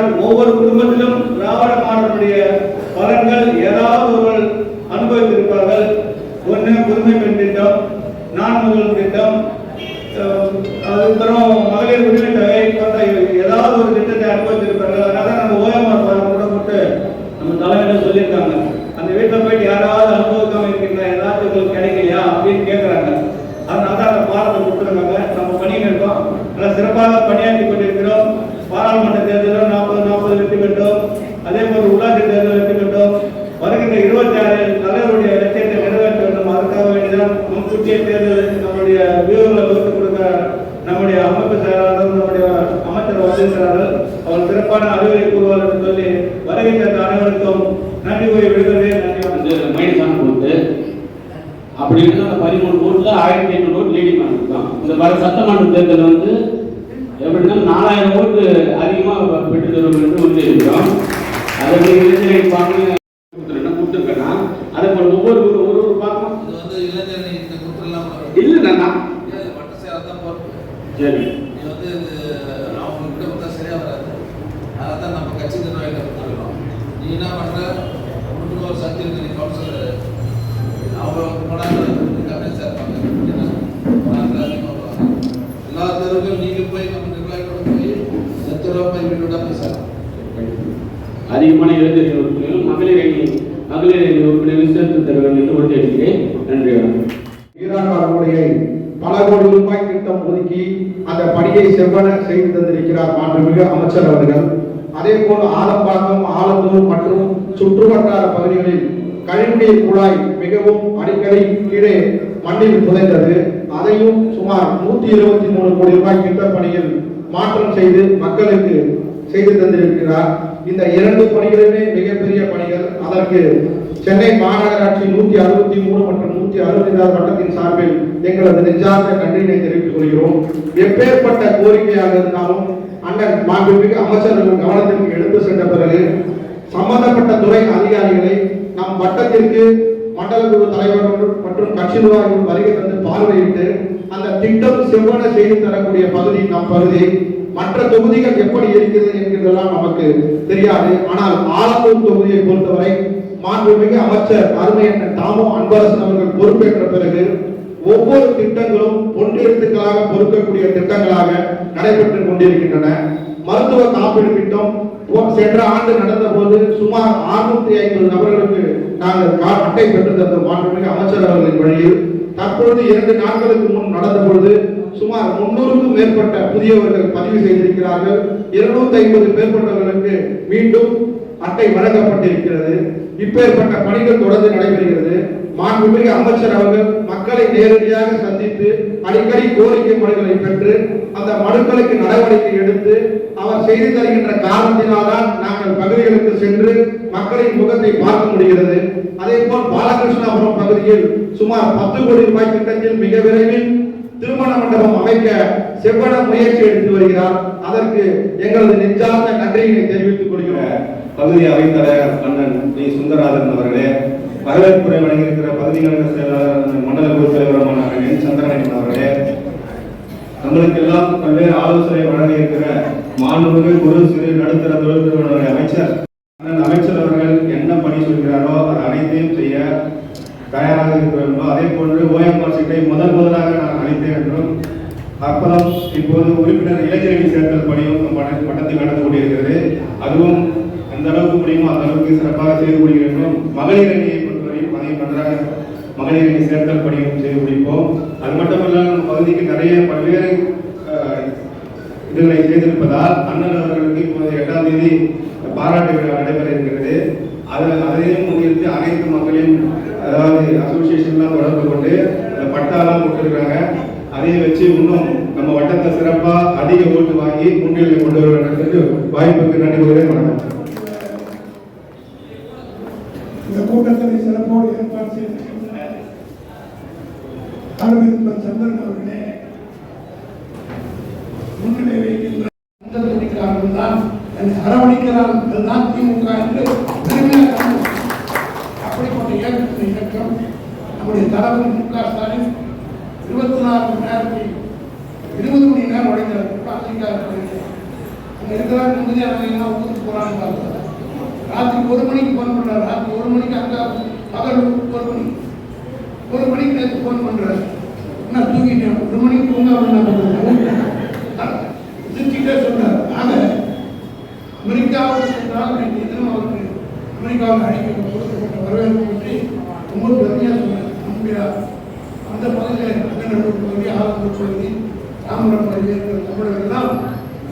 என்ன ஒவ்வொரு குடும்பத்திலும் திராவிட மாடலுடைய பலன்கள் ஏதாவது ஒருவர் அனுபவித்திருப்பார்கள் ஒன்று புதுமை பெண் திட்டம் நான் முதல் திட்டம் அஹ், அதுக்கப்புறம் மகளிர் உரிமை தொகை போன்ற ஏதாவது ஒரு திட்டத்தை அனுபவித்திருப்பார்கள் அதனால நம்ம ஓஎம்ஆர் பாரம் கூட போட்டு நம்ம தலைமையில சொல்லியிருக்காங்க அந்த வீட்டில் போயிட்டு யாராவது அனுபவிக்காம இருக்கீங்களா ஏதாவது உங்களுக்கு கிடைக்கலையா அப்படின்னு கேட்குறாங்க அதனால தான் அந்த பாடத்தை கொடுத்துருக்காங்க நம்ம பண்ணிட்டு இருக்கோம் நல்லா சிறப்பாக பணியாற்றி கொண்டிருக்கிறோம் பாராளுமன்ற தேர்தலில் நாற்பது நாற்பது வெற்றி பெற்றோம் அதே போல் உள்ளாட்சி தேர்தல் வெற்றி பெற்றோம் வருகின்ற இருபத்தி ஆறு தலைவருடைய லட்சியத்தை நிறைவேற்ற வேண்டும் அதுக்காக வேண்டிதான் முன்கூட்டிய தேர்தல் நம்முடைய வியூகங்களை வகுத்து கொடுக்க நம்முடைய அமைப்பு செயலாளர் நம்முடைய அமைச்சர் வந்திருக்கிறார்கள் அவர் சிறப்பான அறிவுரை கூறுவார் என்று சொல்லி வருகின்ற அந்த அனைவருக்கும் நன்றி கூறி விடுகிறேன் நன்றி வணக்கம். வந்து மைனஸான ஓட்டு அப்படி இருந்து அந்த பதிமூணு ஓட்டுல ஆயிரத்தி எண்ணூறு ஓட்டு லீடிங் பண்ணிருக்கோம் இந்த வர சட்டமன்ற தேர்தல் வந்து எப்படின்னா நாலாயிரம் ஓட்டு அதிகமாக பெற்று தரும் என்று வந்து இருக்கிறோம். அதை நீங்க நிர்ணயிப்பாங்க கொடுத்துருக்கேன்னா அதை போல ஒவ்வொரு ஒரு ஒரு ஒரு பார்க்கணும். இளைஞர் இல்லை நான் சேர. எல்லா தெருவுக்கும் நீங்க போய் நம்ம நிர்வாகிகளோட போய் எத்தனை ரூபா போய் வீடு விட பேசலாம் அதிகமான இளைஞர்கள் உறுப்பினர்கள் மகளிர் அணி மகளிர் அணி உறுப்பினர்கள் சேர்த்து தர வேண்டும் என்று உறுதியளிக்கிறேன். நன்றி வணக்கம். ஈராக்காரனுடைய பல கோடி ரூபாய் திட்டம் ஒதுக்கி அந்த பணியை செவ்வன செய்து தந்திருக்கிறார் மாண்புமிகு அமைச்சர் அவர்கள். அதே போல் ஆலம்பாக்கம் ஆலந்தூர் மற்றும் சுற்றுவட்டார பகுதிகளில் கழிவுநீர் குழாய் மிகவும் அடிக்கடி கீழே மண்ணில் புதைந்தது. அதையும் சுமார் நூத்தி இருபத்தி மூணு கோடி ரூபாய் திட்ட பணியில் மாற்றம் செய்து மக்களுக்கு செய்து தந்திருக்கிறார். இந்த இரண்டு பணிகளுமே மிகப்பெரிய பணிகள். அதற்கு சென்னை மாநகராட்சி நூத்தி அறுபத்தி மூணு மற்றும் நூத்தி ஆறு வட்டத்தின் சார்பில் எங்களது நெஞ்சார்ந்த நன்றியினை தெரிவித்துக் கொள்கிறோம். எப்பேற்பட்ட கோரிக்கையாக இருந்தாலும் அண்ணன் மாண்புமிகு அமைச்சர்கள் கவனத்திற்கு எடுத்து சென்ற பிறகு சம்பந்தப்பட்ட துறை அதிகாரிகளை நம் வட்டத்திற்கு மண்டல குழு தலைவர்கள் மற்றும் கட்சி நிர்வாகிகள் வருகை தந்து பார்வையிட்டு அந்த திட்டம் செவ்வன செய்து தரக்கூடிய பகுதி நம் பகுதி. மற்ற தொகுதிகள் எப்படி இருக்கிறது என்கிறதெல்லாம் நமக்கு தெரியாது. ஆனால் ஆலத்தூர் தொகுதியை பொறுத்தவரை மாண்புமிகு அமைச்சர் அருமையண்ணன் தாமோ அன்பரசன் அவர்கள் பொறுப்பேற்ற பிறகு ஒவ்வொரு திட்டங்களும் ஒன்றியத்துக்களாக பொறுக்கக்கூடிய திட்டங்களாக நடைபெற்றுக் கொண்டிருக்கின்றன. மருத்துவ காப்பீடு திட்டம் சென்ற ஆண்டு நடந்த போது சுமார் 650 ஐம்பது நபர்களுக்கு நாங்கள் அட்டை பெற்று தந்த மாண்புமிகு அமைச்சர் அவர்களின் வழியில். தற்பொழுது இரண்டு நாட்களுக்கு முன் நடந்த பொழுது சுமார் முன்னூறுக்கும் மேற்பட்ட புதியவர்கள் பதிவு செய்திருக்கிறார்கள். இருநூத்தி ஐம்பது மேற்பட்டவர்களுக்கு மீண்டும் அட்டை வழங்கப்பட்டிருக்கிறது. இப்பேற்பட்ட பணிகள் தொடர்ந்து நடைபெறுகிறது. மாண்புமிகு அமைச்சர் அவர்கள் மக்களை நேரடியாக சந்தித்து அடிக்கடி கோரிக்கை மனுக்களை பெற்று அந்த மனுக்களுக்கு நடவடிக்கை எடுத்து அவர் செய்து தருகின்ற காரணத்தினால்தான் நாங்கள் பகுதிகளுக்கு சென்று மக்களின் முகத்தை பார்க்க முடிகிறது. அதே போல் பாலகிருஷ்ணாபுரம் பகுதியில் சுமார் பத்து கோடி ரூபாய் திட்டத்தில் மிக விரைவில் திருமண மண்டபம் அமைக்க செவ்வன முயற்சி எடுத்து வருகிறார். அதற்கு எங்களது நெஞ்சார்ந்த நன்றியினை தெரிவித்துக் கொள்கிறோம். பகுதி அவைத்தலைவர் அண்ணன் டி. சுந்தரராஜன் அவர்களே வரவேற்புரை வழங்கியிருக்கிற பகுதி கழக செயலாளர் மண்டல குழு தலைவரமான என் சந்திரன் அவர்களே நம்மளுக்கெல்லாம் பல்வேறு ஆலோசனை வழங்க இருக்கிற மாண்புமிகு குறு சிறு நடுத்தர தொழில் நிறுவனங்களுடைய அமைச்சர் அமைச்சர் அவர்கள் என்ன பணி சொல்கிறாரோ அது அனைத்தையும் செய்ய தயாராக இருக்கிறோம் அதே போன்று ஓஎம்ஆர் சீட்டை முதல் முதலாக நான் அளித்தேன் என்றும் அப்புறம் இப்போது உறுப்பினர் இளைஞரணி சேர்த்தல் பணியும் நம் பட்டத்தில் நடந்து கொண்டிருக்கிறது அதுவும் எந்த அளவுக்கு முடியுமோ அந்த அளவுக்கு சிறப்பாக செய்து கொள்கிறோம் மகளிர் அணியை நன்றாக மகளிரை சேர்த்தல் பணியும் செய்து முடிப்போம். அது மட்டுமல்லாமல் நம்ம பகுதிக்கு நிறைய பல்வேறு இதுகளை செய்திருப்பதால் அண்ணன் அவர்களுக்கு இப்போது எட்டாம் தேதி பாராட்டு விழா நடைபெற இருக்கிறது அது அதையும் முன்னிறுத்தி அனைத்து மக்களையும் அதாவது அசோசியேஷன்லாம் தொடர்பு கொண்டு அந்த பட்டாலாம் கொடுத்துருக்காங்க அதையும் வச்சு இன்னும் நம்ம வட்டத்தை சிறப்பாக அதிக ஓட்டு வாங்கி முன்னிலை கொண்டு வருவதற்கு வாய்ப்புக்கு நன்றி கூறுகிறேன். வணக்கம். இந்த கூட்டத்தை சிறப்போடு ஏற்பாடு செய்திருக்கின்ற அரவிந்த் சந்திரன் அவர்களே முன்னிலை வைக்கின்ற அந்த தான் என்னை அரவணைக்கிறார்கள் அதுதான் திமுக என்று பெருமையாக அப்படிப்பட்ட இயக்கத்தின் இயக்கம் நம்முடைய தலைவர் மு க ஸ்டாலின் இருபத்தி நாலு மணி நேரத்தில் இருபது மணி நேரம் உடைக்கிறார் இருக்கிறார் நிம்மதியாக ஊருக்கு ராத்திரி ஒரு மணிக்கு ஃபோன் பண்ணுறாரு ராத்திரி ஒரு மணிக்கு அங்கே பகல் ஒரு மணி. ஒரு மணிக்கு நேற்று ஃபோன் பண்ணுறாரு என்ன தூங்கிட்டேன். ஒரு மணிக்கு தூங்க திருச்சிக்கிட்டே சிரிச்சுக்கிட்டே சொன்னார். ஆக அமெரிக்காவுக்கு சென்றால் நேற்று தினம் அவருக்கு அமெரிக்காவில் அழைக்க கொடுக்கப்பட்ட வரவேற்பு பற்றி ரொம்ப பெருமையாக சொன்னார். நம்முடைய அந்த பகுதியில் அங்கநல்லூர் பகுதி ஆலந்தூர் பகுதி தாமிரம் பகுதி இருக்கிற தமிழர்கள் எல்லாம்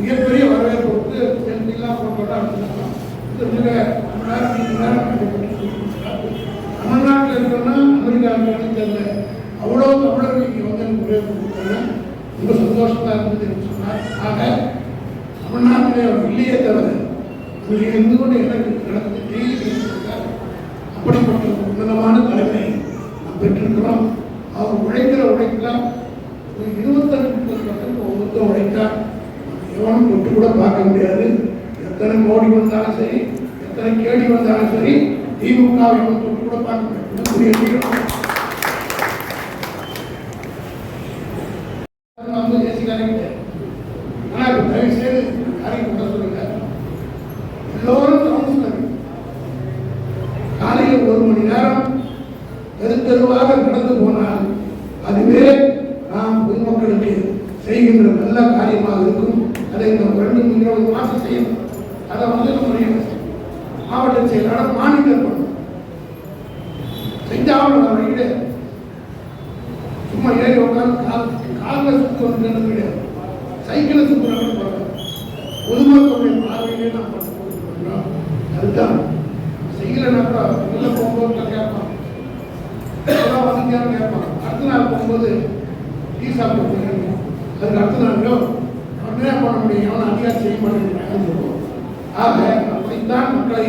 மிகப்பெரிய வரவேற்பு கொடுத்து செல்ஃபிலாம் போட்டோம் அப்படின்னா இது மிக நேரம் நீண்ட தமிழ்நாட்டில் இருக்கிறோம்னா அமெரிக்காவுக்கு தெரியல. அவ்வளோ தமிழர்கள் இங்கே வந்து எனக்கு வரவேற்பு கொடுத்தாங்க. ரொம்ப சந்தோஷமாக இருந்தது என்று சொன்னார் ஆக தமிழ்நாட்டிலே அவர் இல்லையே தவிர இங்கே இருந்து கொண்டு எனக்கு நடந்து டெய்லி அப்படிப்பட்ட ஒரு உன்னதமான தலைமை நாம் பெற்றிருக்கிறோம். அவர் உழைக்கிற உழைக்கலாம் ஒரு இருபத்தஞ்சு முப்பது பர்சன்ட் ஒவ்வொருத்தரும் உழைத்தார் எவனும் தொட்டு கூட பார்க்க முடியாது. எத்தனை மோடி வந்தாலும் சரி எத்தனை கேடி வந்தாலும் சரி திமுகவை தொட்டு கூட பார்க்க வந்து எல்லோரும் ஒரு மணி நேரம் தெரு நடந்து போனால் அதுவே நாம் பொதுமக்களுக்கு செய்கின்ற நல்ல காரியமாக இருக்கும். அதை இந்த ரெண்டு மூணு மாசம் செய்யணும். அதை வந்து நம்முடைய செயலாளர் மானிட்டர் பண்ணணும் அவர் கிடையாது சும்மா ஏறி உட்காந்து கால் காலில் சுற்றி கிடையாது. சைக்கிளை சுற்றுறாங்க போகிறாங்க பொதுமக்களுடைய பார்வையிலே நான் பண்ணுறோம் அதுதான். செய்யலைனாக்கா உள்ள போகும்போது கேட்பான். இதெல்லாம் வந்தீங்கன்னு கேட்பான். அடுத்த நாள் போகும்போது டீ சாப்பிட்டு போகிறீங்க அதுக்கு அடுத்த நாள் யோ பண்ண முடியும். எவனும் அதிகாரம் செய்ய மாட்டேங்கிறாங்கன்னு சொல்லுவோம். ஆக அப்படித்தான் மக்களை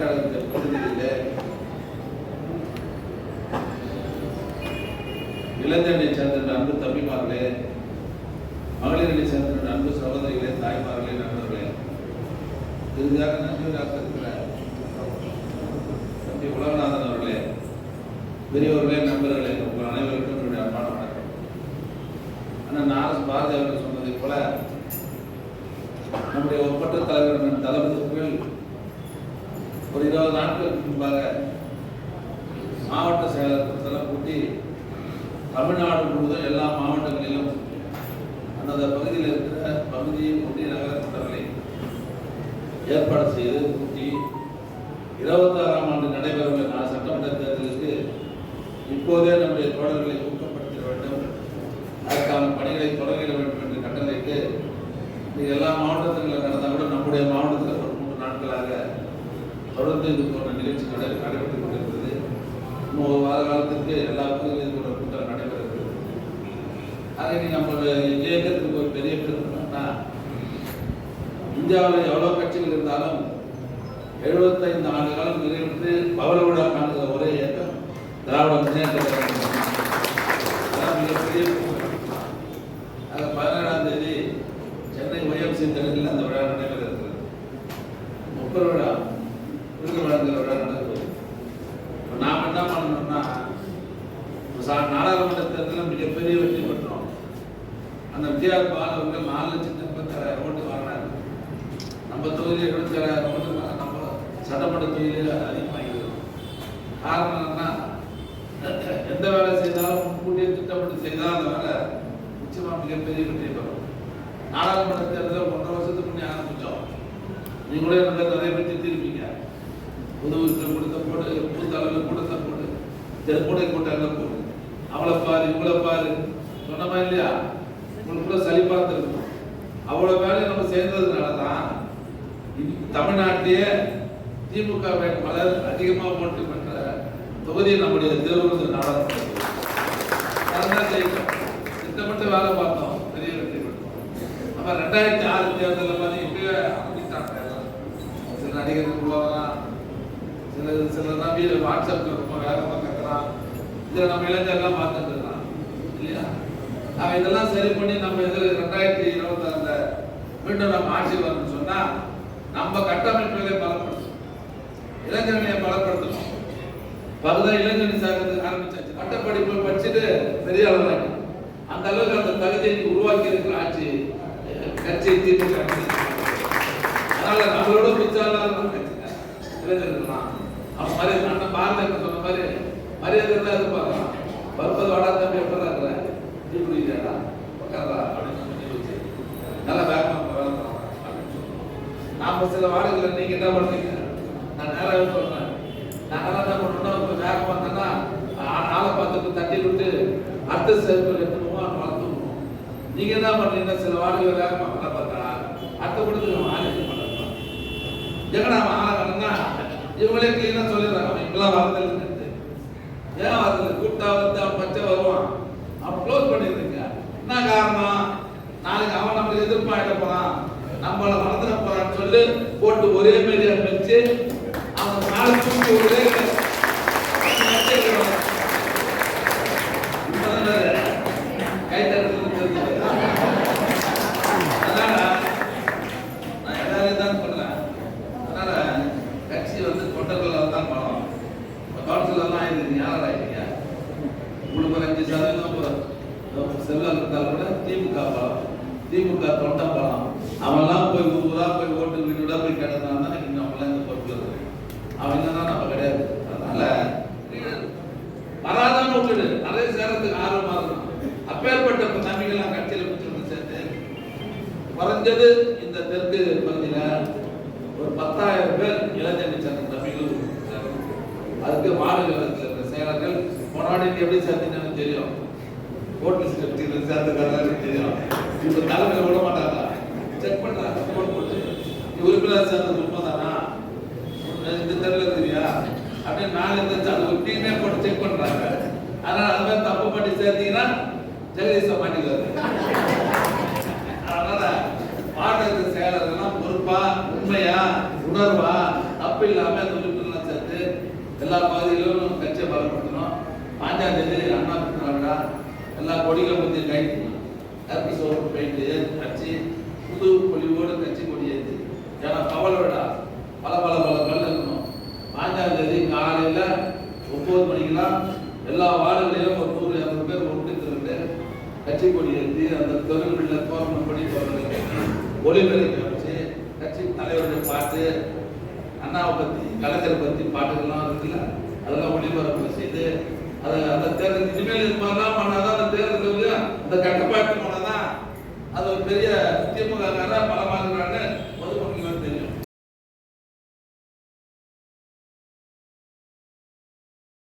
வட்டக்கழகத்தின் பிரதிநிதிகளே இளைஞர்களை சேர்ந்த அன்பு தம்பிமார்களே மகளிர்களை சேர்ந்த அன்பு சகோதரிகளே தாய்மார்களே நண்பர்களே இறுதியாக நன்றியாக இருக்கிற தம்பி உலகநாதன் அவர்களே பெரியவர்களே நண்பர்களே உங்கள் அனைவருக்கும் என்னுடைய அன்பான வணக்கம். ஆனால் நாரஸ் பாரதி அவர்கள் சொன்னதை போல நம்முடைய ஒப்பற்ற தலைவர் தளபதிகள் ஒரு இருபது நாட்களுக்கு முன்பாக மாவட்ட செயலகத்தெல்லாம் கூட்டி தமிழ்நாடு முழுவதும் எல்லா மாவட்டங்களிலும் அந்தந்த பகுதியில் இருக்கிற பகுதி ஒன்றிய நகர கூட்டங்களை ஏற்பாடு செய்து கூட்டி இருபத்தாறாம் ஆண்டு நடைபெறும் நான் சட்டமன்ற தேர்தலுக்கு இப்போதே நம்முடைய தோழர்களை ஊக்கப்படுத்த வேண்டும். அதற்கான பணிகளை தொடங்கிட வேண்டும் என்று கட்டளைக்கு எல்லா மாவட்டத்தில் நடந்தால் கூட நம்முடைய மாவட்டத்தில் தொடர்ந்து இது போன்ற நிகழ்ச்சி நடை நடைபெற்றுக் கொண்டிருக்கிறது. இன்னும் ஒரு வார காலத்திற்கு எல்லா பகுதியிலும் இது போன்ற கூட்டம் நடைபெறுகிறது ஆகவே நம்ம இயக்கத்துக்கு ஒரு பெரிய பிரச்சனைனா இந்தியாவில் எவ்வளோ கட்சிகள் இருந்தாலும் எழுபத்தைந்து ஆண்டு காலம் நிறைவேற்று பவள விழா காணுகிற ஒரே இயக்கம் திராவிட முன்னேற்ற மிகப்பெரிய பெருமை. ஆக பதினேழாம் தேதி சென்னை ஒய்எம்சி தெருவில் அந்த விழா நடைபெற இருக்கிறது முப்பது விழா விருது வழங்குகிற இப்போ நாம் என்ன பண்ணணும்னா இப்ப சா- நாடாளுமன்ற தேர்தலில் மிகப்பெரிய வெற்றி பெற்றோம் அந்த விஜயார் பால் அவர்கள் நாலு லட்சத்தி முப்பத்தாறாயிரம் ஓட்டு வாங்கினார் நம்ம தொகுதியில் எழுபத்தாயிரம் ஓட்டு நம்ம சட்டமன்ற தொகுதியில் அதிகமாகிறது காரணம் என்னன்னா எந்த வேலை செய்தாலும் முன்கூட்டியே திட்டமிட்டு செய்தால் அந்த வேலை நிச்சயமாக மிகப்பெரிய வெற்றி பெறும். நாடாளுமன்ற தேர்தலில் ஒன்றரை வருஷத்துக்கு முன்னே ஆரம்பித்தோம். நீங்களே எனக்கு நிறைய பற்றி திட்டிருப்பீங்க புது வீட்டில் கொடுத்த போடு புது தலைவில் கொடுத்த போடு. தெருக்கூடை கூட்டங்களில் போடு. அவளை பாரு இவளை பாரு. சொன்னமா இல்லையா? உங்களுக்குள்ள சளி இருந்திருக்கும் அவ்வளோ வேலையை நம்ம சேர்ந்ததுனால தான் தமிழ்நாட்டிலேயே திமுக வேட்பாளர் அதிகமாக ஓட்டு பெற்ற தொகுதி நம்முடைய திருவள்ளூர் நாடாளுமன்ற அதான் திட்டமிட்டு வேலை பார்த்தோம். பெரிய வெற்றி பெற்றோம். அப்போ ரெண்டாயிரத்தி ஆறு தேர்தலில் பார்த்தீங்க இப்பயே ஆரம்பித்தாங்க எல்லாம். நடிகர்கள் உருவாகலாம். சில சில நம்பி வாட்ஸ்அப்ல ரொம்ப வேகமாக கத்துறான் இதில் நம்ம இளைஞர்லாம் பார்த்துட்டு இருக்கான். இல்லையா? அவன் இதெல்லாம் சரி பண்ணி நம்ம இது ரெண்டாயிரத்தி இருபத்தாறுல மீண்டும் நம்ம ஆட்சி வரணும்னு சொன்னால் நம்ம கட்டமைப்புகளை பலப்படுத்தணும். இளைஞர்களை பலப்படுத்தணும். பகுதா இளைஞர் சார்ந்து ஆரம்பிச்சாச்சு. பட்டப்படிப்பு படிச்சுட்டு பெரிய அளவில் அந்த அளவுக்கு அந்த தகுதியை உருவாக்கி இருக்கிற ஆட்சி கட்சி திமுக அதனால நம்மளோட பிச்சாலாம் இளைஞர்கள் இளைஞர்கள்லாம் அவன் மரியாதை அண்ணன் பாரத சொன்ன மாதிரி மரியாதை இருந்தா இருப்பாங்க வரும்போது வாடா தம்பி எப்படி இருக்கிற டீ குடிக்கிறா உட்காரா அப்படின்னு சொல்லி வச்சு நல்லா வேகமாக வேலை அப்படின்னு சொல்லுவோம் நாம சில வார்டுகளை நீங்க என்ன பண்றீங்க? நான் நேராகவே சொல்றேன். நாங்களாம் என்ன பண்றோம்னா இப்போ வேகம் இருந்தோம்னா ஆ- ஆளை பார்த்துட்டு தட்டி விட்டு அடுத்த சேர்ப்பு எடுத்து அவன் வளர்த்துவோம் நீங்க என்ன பண்றீங்க? சில வார்டுகள் வேகமா வேலை பார்த்தா அடுத்த கொடுத்து நம்ம ஆலோசனை பண்ணலாம் எங்கடா அவன் ஆளை இவங்களே கிளீனா சொல்லிடுறாங்க அவன் இப்பெல்லாம் வரதில்லை ஏன் வரதில்லை கூட்டா வந்து அவன் பச்சை வருவான். அவன் க்ளோஸ் பண்ணிடுறீங்க. என்ன காரணம்? நாளைக்கு அவன் நம்மளுக்கு எதிர்ப்பாயிட போறான். நம்மள வளர்ந்துட போறான்னு சொல்லி போட்டு ஒரே மாதிரி வச்சு அவன் நாலு தூக்கி ஒரே கை தட்டுறது அதனால நான் எல்லாரையும் தான் சொல்றேன் அதனால கட்சி வந்து தொண்டர்கள் தான் பலம் கவுன்சிலர்லாம் ஆயிருக்கு யாரும் ஆயிட்டீங்க உங்களுக்கு ஒரு அஞ்சு சதவீதம் ஒரு செல்வம் இருந்தால் கூட திமுக பலம் திமுக தொண்ட பலம் அவன்லாம் போய் ஊர் ஊரா போய் ஓட்டு வீடு வீடா போய் கேட்டதுனால தான் இன்னும் அவங்களாம் இந்த பொறுப்பில் இருக்கு அவன் தான் நம்ம கிடையாது அதனால வராதான் விட்டுடு நிறைய சேரத்துக்கு ஆர்வமா இருக்கும் அப்பேற்பட்ட நம்பிக்கைலாம் கட்சியில் வச்சு சேர்த்து குறைஞ்சது இந்த தெற்கு பகுதியில் ஒரு பத்தாயிரம் பேர் இளைஞர் சங்கம் தம்பிகள் சேர்ந்து. அதுக்கு மாநிலத்தில் இருக்கிற செயலர்கள். போனாடி எப்படி சேர்ந்தீங்கன்னு தெரியும். ஓட்டு ஸ்கிரிப்டில் சேர்ந்துக்காரன்னு தெரியும். இப்ப தலைமையில விட மாட்டாங்க செக் பண்றாங்க போட்டு. போட்டு உறுப்பினர் சேர்ந்தது உண்மைதானா? இந்த தெருவில் தெரியா? அப்படின்னு நாலு இருந்துச்சு அது ஒரு டீமே போட்டு செக் பண்றாங்க. அதனால அது மாதிரி தப்பு பண்ணி சேர்த்தீங்கன்னா ஜெகதீஷ் மாட்டிக்கிறாரு மாநில பொறுப்பா உண்மையா உணர்வா தப்பு இல்லாம அந்த சேர்த்து எல்லா பகுதிகளிலும் கட்சியை பலப்படுத்தணும். பாஞ்சாம் தேதி அண்ணா பிறந்தநாளா எல்லா கொடிகளை பத்தி கைட்டு ஹாப்பி சோப்பு பெயிண்ட் கட்சி புது பொலிவோடு கட்சி கொடி ஏன்னா கவலை பல பல பல பல இருக்கணும். பாஞ்சாம் தேதி காலையில் ஒம்பது மணிக்கெல்லாம் எல்லா வார்டுகளிலும் ஒரு நூறு இரநூறு பேர் ஒன்று திரண்டு கட்சி கொடி ஏற்றி அந்த தொழில்களில் தோரணம் கொடி தோரணம் ஒளிவரை வச்சு கட்சி தலைவருடைய பாட்டு அண்ணாவை பற்றி கலைஞரை பற்றி பாட்டுகள்லாம் இருக்குல்ல அதெல்லாம் ஒளிபரப்பு செய்து அதை அந்த தேர்தல் இனிமேல் இது மாதிரிலாம் பண்ணாதான் அந்த தேர்தல் வந்து அந்த கட்டுப்பாட்டு போனதான் அது ஒரு பெரிய திமுக பல